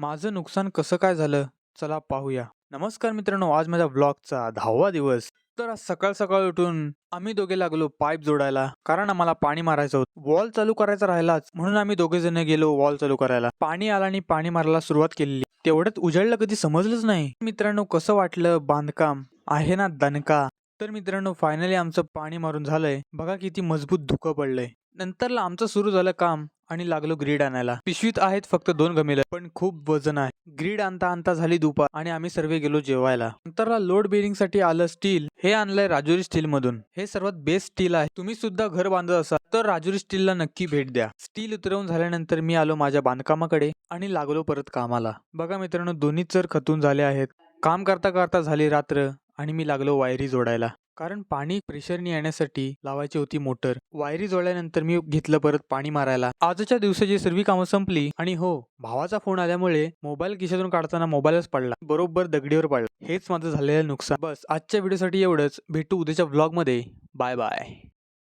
माझं नुकसान कसं काय झालं? चला पाहूया. नमस्कार मित्रांनो आज माझ्या ब्लॉगचा दहावा दिवस. तर आज सकाळ सकाळ उठून आम्ही दोघे लागलो पाईप जोडायला. कारण आम्हाला पाणी मारायचं होतं. वॉल चालू करायचा राहिलाच. म्हणून आम्ही दोघे जण गेलो वॉल चालू करायला. पाणी आला आणि पाणी मारायला सुरुवात केली तेवढ्यात उजळलं कधी समजलंच नाही. मित्रांनो कसं वाटलं बांधकाम? आहे ना दणका. तर मित्रांनो फायनली आमचं पाणी मारून झालंय. बघा किती मजबूत धुकं पडलंय. नंतरला आमचं सुरू झालं काम. आणि लागलो ग्रीड आणायला. पिशवीत आहेत फक्त दोन गमेल पण खूप वजन आहे. ग्रीड आणता आणता झाली दुपार आणि आम्ही सर्व गेलो जेवायला. नंतरला लोड बेरिंगसाठी आलं स्टील. हे आणलंय राजुरी स्टील मधून हे सर्वात बेस्ट स्टील आहे. तुम्ही सुद्धा घर बांधत असाल तर राजुरी स्टीलला नक्की भेट द्या. स्टील उतरवून झाल्यानंतर मी आलो माझ्या बांधकामाकडे आणि लागलो परत कामाला. बघा मित्रांनो दोन्ही चर खतून झाले आहेत. काम करता करता झाली रात्र आणि मी लागलो वायरी जोडायला. कारण पाणी प्रेशरने येण्यासाठी लावायची होती मोटर. वायरी जोडल्यानंतर मी घेतलं परत पाणी मारायला. आजच्या दिवसाची सर्व कामं संपली आणि हो भावाचा फोन आल्यामुळे मोबाईल खिशातून काढताना मोबाईलच पडला. बरोबर दगडीवर पडला. हेच माझं झालेलं नुकसान. बस आजच्या व्हिडिओसाठी एवढंच. भेटू उद्याच्या ब्लॉगमध्ये बाय बाय.